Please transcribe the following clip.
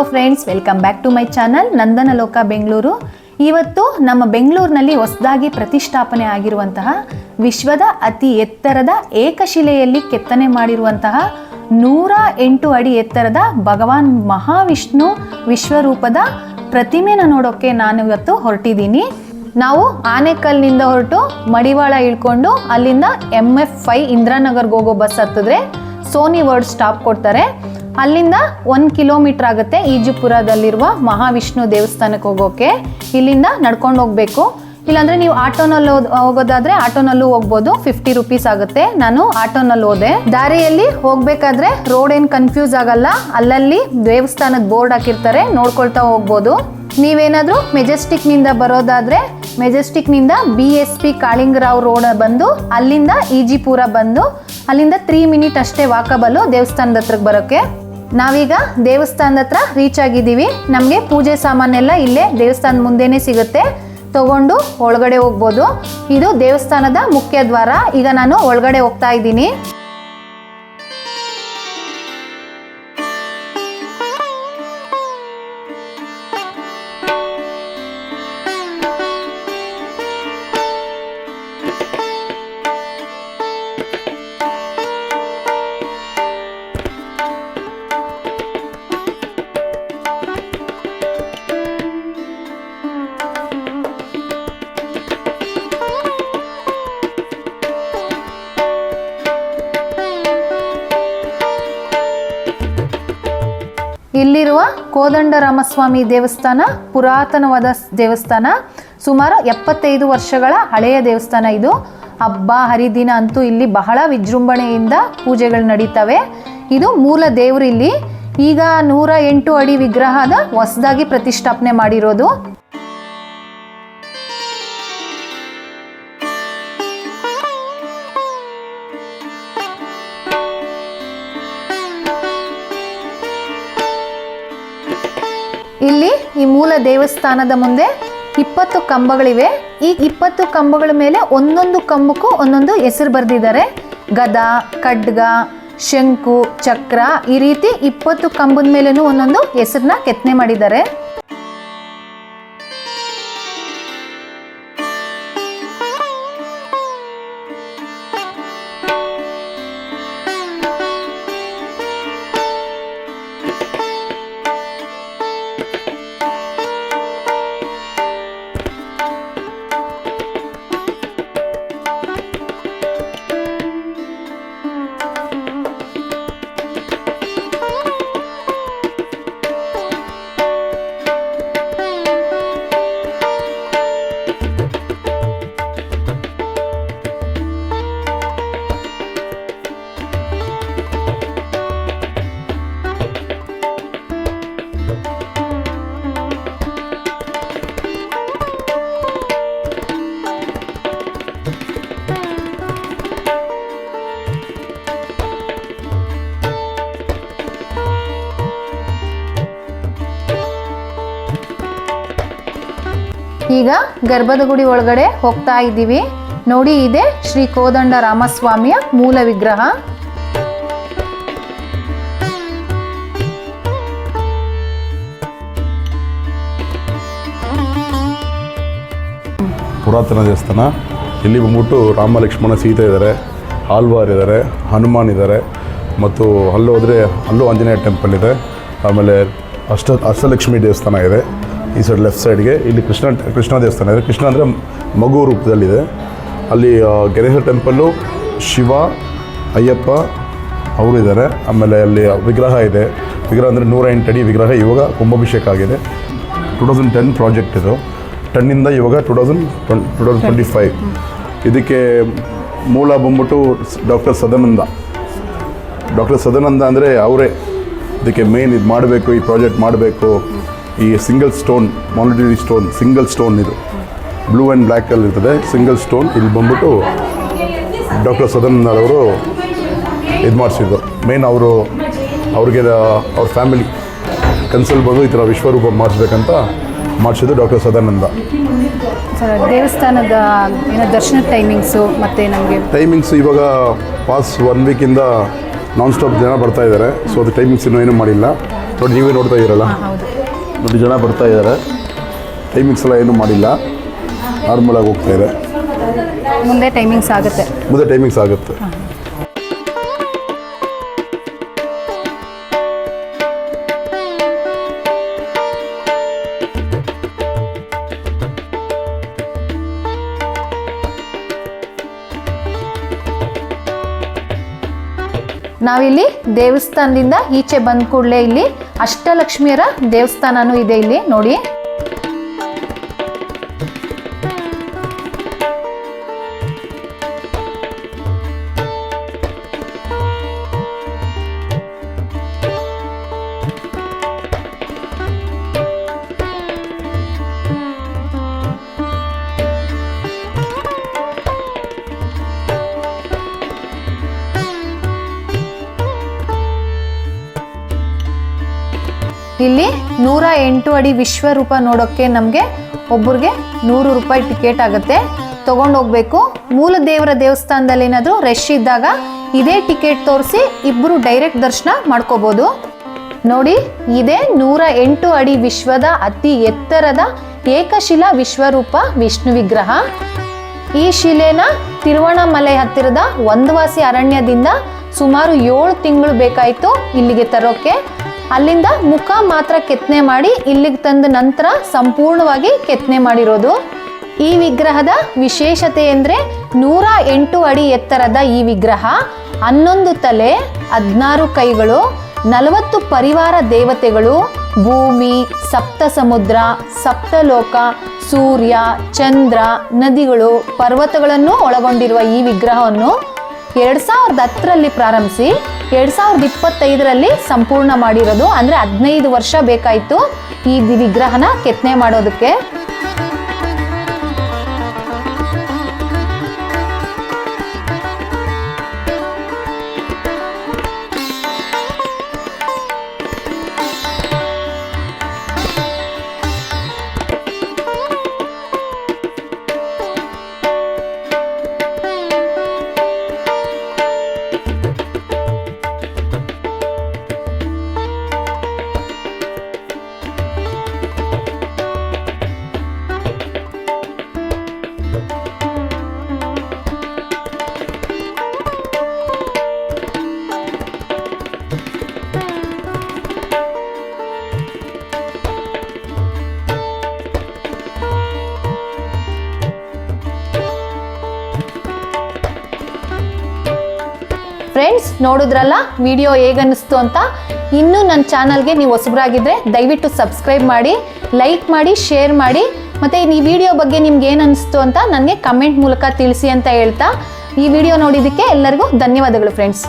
Hello friends welcome back to my channel Nandana Loka Bengaluru ಇವತ್ತು ನಮ್ಮ ಬೆಂಗಳೂರಿನಲ್ಲಿ ಹೊಸದಾಗಿ ಪ್ರತಿಷ್ಠಾಪನೆ ಆಗಿರುವಂತಹ ವಿಶ್ವದ ಅತಿ ಎತ್ತರದ ಏಕಶಿಲೆಯಲ್ಲಿ ಕೆತ್ತನೆ ಮಾಡಿರುವಂತಹ ನೂರ ಎಂಟು ಅಡಿ ಎತ್ತರದ ಭಗವಾನ್ ಮಹಾವಿಷ್ಣು ವಿಶ್ವರೂಪದ ಪ್ರತಿಮೆನ ನೋಡೋಕ್ಕೆ ನಾನು ಇವತ್ತು ಹೊರಟಿದ್ದೀನಿ. ನಾವು ಆನೆಕಲ್ನಿಂದ ಹೊರಟು ಮಡಿವಾಳ ಇಳ್ಕೊಂಡು ಅಲ್ಲಿಂದ ಎಂ ಎಫ್ ಫೈ ಇಂದಿರಾನಗರ್ಗೆ ಹೋಗೋ ಬಸ್ ಹತ್ತಿದ್ರೆ ಸೋನಿ ವರ್ಡ್ ಸ್ಟಾಪ್ ಕೊಡ್ತಾರೆ. ಅಲ್ಲಿಂದ ಒಂದು ಕಿಲೋಮೀಟರ್ ಆಗುತ್ತೆ ಈಜುಪುರದಲ್ಲಿರುವ ಮಹಾವಿಷ್ಣು ದೇವಸ್ಥಾನಕ್ಕೆ ಹೋಗೋಕೆ. ಇಲ್ಲಿಂದ ನಡ್ಕೊಂಡು ಹೋಗ್ಬೇಕು. ಇಲ್ಲಾಂದ್ರೆ ನೀವು ಆಟೋನಲ್ಲಿ ಹೋಗೋದಾದ್ರೆ ಆಟೋನಲ್ಲೂ ಹೋಗ್ಬೋದು. ಫಿಫ್ಟಿ ರುಪೀಸ್ ಆಗುತ್ತೆ. ನಾನು ಆಟೋನಲ್ಲಿ ಹೋದೆ. ದಾರಿಯಲ್ಲಿ ಹೋಗ್ಬೇಕಾದ್ರೆ ರೋಡ್ ಏನು ಕನ್ಫ್ಯೂಸ್ ಆಗಲ್ಲ. ಅಲ್ಲಲ್ಲಿ ದೇವಸ್ಥಾನದ ಬೋರ್ಡ್ ಹಾಕಿರ್ತಾರೆ. ನೋಡ್ಕೊಳ್ತಾ ಹೋಗ್ಬೋದು. ನೀವೇನಾದರೂ ಮೆಜೆಸ್ಟಿಕ್ನಿಂದ ಬರೋದಾದ್ರೆ ಮೆಜೆಸ್ಟಿಕ್ನಿಂದ B S P Kalinga Rao road ಬಂದು ಅಲ್ಲಿಂದ ಈಜಿಪುರ ಬಂದು ಅಲ್ಲಿಂದ ತ್ರೀ ಮಿನಿಟ್ ಅಷ್ಟೇ ವಾಕಬಲ್ಲು ದೇವಸ್ಥಾನದ ಹತ್ರಕ್ಕೆ ಬರೋಕ್ಕೆ ನಾವೀಗ ದೇವಸ್ಥಾನದ ಹತ್ರ ರೀಚ್ ಆಗಿದ್ದೀವಿ. ನಮಗೆ ಪೂಜೆ ಸಾಮಾನೆಲ್ಲ ಇಲ್ಲೇ ದೇವಸ್ಥಾನದ ಮುಂದೆನೇ ಸಿಗುತ್ತೆ. ತಗೊಂಡು ಒಳಗಡೆ ಹೋಗ್ಬೋದು. ಇದು ದೇವಸ್ಥಾನದ ಮುಖ್ಯ ದ್ವಾರ. ಈಗ ನಾನು ಒಳಗಡೆ ಹೋಗ್ತಾ ಇದ್ದೀನಿ. ಇಲ್ಲಿರುವ ಕೋದಂಡರಾಮಸ್ವಾಮಿ ದೇವಸ್ಥಾನ, ಪುರಾತನವಾದ ದೇವಸ್ಥಾನ, ಸುಮಾರು ಎಪ್ಪತ್ತೈದು ವರ್ಷಗಳ ಹಳೆಯ ದೇವಸ್ಥಾನ ಇದು. ಹಬ್ಬ, ಹರಿದಿನ ಅಂತೂ ಇಲ್ಲಿ ಬಹಳ ವಿಜೃಂಭಣೆಯಿಂದ ಪೂಜೆಗಳು ನಡೀತವೆ. ಇದು ಮೂಲ ದೇವರು ಇಲ್ಲಿ. ಈಗ ನೂರ ಎಂಟು ಅಡಿ ವಿಗ್ರಹದ ಹೊಸದಾಗಿ ಪ್ರತಿಷ್ಠಾಪನೆ ಮಾಡಿರೋದು. ಇಲ್ಲಿ ಈ ಮೂಲ ದೇವಸ್ಥಾನದ ಮುಂದೆ ಇಪ್ಪತ್ತು ಕಂಬಗಳಿವೆ. ಈ ಇಪ್ಪತ್ತು ಕಂಬಗಳ ಮೇಲೆ ಒಂದೊಂದು ಕಂಬಕ್ಕೂ ಒಂದೊಂದು ಹೆಸರು ಬರೆದಿದ್ದಾರೆ. ಗದ, ಖಡ್ಗ, ಶಂಕು, ಚಕ್ರ ಈ ರೀತಿ ಇಪ್ಪತ್ತು ಕಂಬದ ಮೇಲೂ ಒಂದೊಂದು ಹೆಸರನ್ನ ಕೆತ್ತನೆ ಮಾಡಿದ್ದಾರೆ. ಈಗ ಗರ್ಭದ ಗುಡಿ ಒಳಗಡೆ ಹೋಗ್ತಾ ಇದ್ದೀವಿ. ನೋಡಿ ಇದೆ ಶ್ರೀ ಕೋದಂಡ ರಾಮಸ್ವಾಮಿಯ ಮೂಲ ವಿಗ್ರಹ. ಪುರಾತನ ದೇವಸ್ಥಾನ. ಇಲ್ಲಿ ಬಂದ್ಬಿಟ್ಟು ರಾಮ ಲಕ್ಷ್ಮಣ ಸೀತೆ ಇದ್ದಾರೆ ಆಲ್ವಾರ್ ಇದ್ದಾರೆ ಹನುಮಾನ್ ಇದ್ದಾರೆ ಮತ್ತು ಅಲ್ಲೋದ್ರೆ ಅಲ್ಲೂ ಆಂಜನೇಯ ಟೆಂಪಲ್ ಇದೆ. ಆಮೇಲೆ ಅಷ್ಟ ಅಷ್ಟಲಕ್ಷ್ಮಿ ದೇವಸ್ಥಾನ ಇದೆ. ಈ ಸೈಡ್ ಲೆಫ್ಟ್ ಸೈಡ್ಗೆ ಇಲ್ಲಿ ಕೃಷ್ಣ ಕೃಷ್ಣ ದೇವಸ್ಥಾನ ಇದೆ. ಕೃಷ್ಣ ಅಂದರೆ ಮಗು ರೂಪದಲ್ಲಿದೆ. ಅಲ್ಲಿ ಗೆರೇಶ್ವರ ಟೆಂಪಲ್ಲು ಶಿವ, ಅಯ್ಯಪ್ಪ ಅವರು ಇದ್ದಾರೆ ಆಮೇಲೆ ಅಲ್ಲಿ ವಿಗ್ರಹ ಇದೆ. ವಿಗ್ರಹ ಅಂದರೆ ನೂರ ಎಂಟು ಅಡಿ ವಿಗ್ರಹ ಇವಾಗ ಕುಂಭಾಭಿಷೇಕ ಆಗಿದೆ. ಟು ತೌಸಂಡ್ ಟೆನ್ ಪ್ರಾಜೆಕ್ಟ್ ಇದು. ಟೆನ್ನಿಂದ ಇವಾಗ two thousand twenty two thousand twenty five ಇದಕ್ಕೆ ಮೂಲ ಬಂದ್ಬಿಟ್ಟು ಡಾಕ್ಟರ್ ಸದಾನಂದ. ಡಾಕ್ಟರ್ ಸದಾನಂದ ಅಂದರೆ ಅವರೇ. ಇದಕ್ಕೆ ಮೇನ್ ಇದು ಮಾಡಬೇಕು, ಈ ಪ್ರಾಜೆಕ್ಟ್ ಮಾಡಬೇಕು. ಈ ಸಿಂಗಲ್ ಸ್ಟೋನ್ ಮಾನಿಟರಿ ಸ್ಟೋನ್ ಸಿಂಗಲ್ ಸ್ಟೋನ್ ಇದು. ಬ್ಲೂ ಆ್ಯಂಡ್ ಬ್ಲ್ಯಾಕಲ್ಲಿ ಇರ್ತದೆ. ಸಿಂಗಲ್ ಸ್ಟೋನ್ ಇಲ್ಲಿ ಬಂದ್ಬಿಟ್ಟು ಡಾಕ್ಟರ್ ಸದಾನಂದರವರು ಇದು ಮಾಡಿಸಿದ್ದು ಮೇನ್ ಅವರು ಅವ್ರಿಗೆ ಅವ್ರ ಫ್ಯಾಮಿಲಿ ಕನ್ಸಲ್ ಬಂದು ಈ ಥರ ವಿಶ್ವರೂಪ ಮಾಡಿಸ್ಬೇಕಂತ ಮಾಡಿಸಿದ್ದು ಡಾಕ್ಟರ್ ಸದಾನಂದ. ದೇವಸ್ಥಾನದ ಏನೋ ದರ್ಶನದ ಟೈಮಿಂಗ್ಸು ಮತ್ತು ನಮಗೆ ಟೈಮಿಂಗ್ಸ್ ಇವಾಗ ಪಾಸ್ ಒನ್ ವೀಕಿಂದ ನಾನ್ ಸ್ಟಾಪ್ ಜನ ಬರ್ತಾ ಇದ್ದಾರೆ ಸೊ ಅದು ಟೈಮಿಂಗ್ಸ್ ಇನ್ನೂ ಏನೂ ಮಾಡಿಲ್ಲ. ನೋಡಿ ನೀವೇ ನೋಡ್ತಾ ಇದ್ದೀರಲ್ಲ. ಹೌದು ನೋಡಿ ಜನ ಬರ್ತಾ ಇದ್ದಾರೆ. ಟೈಮಿಂಗ್ಸ್ ಎಲ್ಲ ಏನೂ ಮಾಡಿಲ್ಲ. ನಾರ್ಮಲಾಗಿ ಹೋಗ್ತಾ ಇದೆ. ಮುಂದೆ ಟೈಮಿಂಗ್ಸ್ ಆಗುತ್ತೆ. ಮುಂದೆ ಟೈಮಿಂಗ್ಸ್ ಆಗುತ್ತೆ. ನಾವಿಲ್ಲಿ ದೇವಸ್ಥಾನದಿಂದ ಈಚೆ ಬಂದ ಕೂಡಲೇ ಇಲ್ಲಿ ಅಷ್ಟಲಕ್ಷ್ಮಿಯರ ದೇವಸ್ಥಾನನೂ ಇದೆ ಇಲ್ಲಿ ನೋಡಿ. ಇಲ್ಲಿ ನೂರ ಎಂಟು ಅಡಿ ವಿಶ್ವರೂಪ ನೋಡೋಕ್ಕೆ ನಮಗೆ ಒಬ್ಬರಿಗೆ ನೂರು ರೂಪಾಯಿ ಟಿಕೆಟ್ ಆಗುತ್ತೆ. ತಗೊಂಡೋಗ್ಬೇಕು ಮೂಲ ದೇವರ ದೇವಸ್ಥಾನದಲ್ಲಿ ಏನಾದರೂ ರಶ್ ಇದ್ದಾಗ ಇದೇ ಟಿಕೆಟ್ ತೋರಿಸಿ ಇಬ್ಬರು ಡೈರೆಕ್ಟ್ ದರ್ಶನ ಮಾಡ್ಕೋಬೋದು. ನೋಡಿ, ಇದೇ ನೂರ ಎಂಟು ಅಡಿ ವಿಶ್ವದ ಅತಿ ಎತ್ತರದ ಏಕಶಿಲಾ ವಿಶ್ವರೂಪ ವಿಷ್ಣು ವಿಗ್ರಹ. ಈ ಶಿಲೆನ ತಿರುವಣಮಲೆ ಹತ್ತಿರದ ಒಂದವಾಸಿ ಅರಣ್ಯದಿಂದ ಸುಮಾರು ಏಳು ತಿಂಗಳು ಬೇಕಾಯಿತು ಇಲ್ಲಿಗೆ ತರೋಕೆ. ಅಲ್ಲಿಂದ ಮುಖ ಮಾತ್ರ ಕೆತ್ತನೆ ಮಾಡಿ ಇಲ್ಲಿಗೆ ತಂದ ನಂತರ ಸಂಪೂರ್ಣವಾಗಿ ಕೆತ್ತನೆ ಮಾಡಿರೋದು. ಈ ವಿಗ್ರಹದ ವಿಶೇಷತೆ ಅಂದರೆ ನೂರ ಎಂಟು ಅಡಿ ಎತ್ತರದ ಈ ವಿಗ್ರಹ, ಹನ್ನೊಂದು ತಲೆ, ಹದಿನಾರು ಕೈಗಳು, ನಲವತ್ತು ಪರಿವಾರ ದೇವತೆಗಳು, ಭೂಮಿ, ಸಪ್ತ ಸಮುದ್ರ ಸಪ್ತಲೋಕ ಸೂರ್ಯ, ಚಂದ್ರ, ನದಿಗಳು, ಪರ್ವತಗಳನ್ನು ಒಳಗೊಂಡಿರುವ ಈ ವಿಗ್ರಹವನ್ನು ಎರಡು ಸಾವಿರದ ಹತ್ತರಲ್ಲಿ ಪ್ರಾರಂಭಿಸಿ ಎರಡು ಸಾವಿರದ ಇಪ್ಪತ್ತೈದರಲ್ಲಿ ಸಂಪೂರ್ಣ ಮಾಡಿರೋದು ಅಂದ್ರೆ ಹದಿನೈದು ವರ್ಷ ಬೇಕಾಯಿತು ಈ ವಿಗ್ರಹನ ಕೆತ್ತನೆ ಮಾಡೋದಕ್ಕೆ. ನೋಡಿದ್ರಲ್ಲ? ವಿಡಿಯೋ ಹೇಗನ್ನಿಸ್ತು ಅಂತ? ಇನ್ನೂ ನನ್ನ ಚಾನಲ್ಗೆ ನೀವು ಹೊಸಬರಾಗಿದ್ದರೆ ದಯವಿಟ್ಟು ಸಬ್ಸ್ಕ್ರೈಬ್ ಮಾಡಿ, ಲೈಕ್ ಮಾಡಿ, ಶೇರ್ ಮಾಡಿ. ಮತ್ತು ಈ ವಿಡಿಯೋ ಬಗ್ಗೆ ನಿಮ್ಗೆ ಏನು ಅನಿಸ್ತು ಅಂತ ನನಗೆ ಕಮೆಂಟ್ ಮೂಲಕ ತಿಳಿಸಿ ಅಂತ ಹೇಳ್ತಾ ಈ ವಿಡಿಯೋ ನೋಡಿದ್ದಕ್ಕೆ ಎಲ್ಲರಿಗೂ ಧನ್ಯವಾದಗಳು ಫ್ರೆಂಡ್ಸ್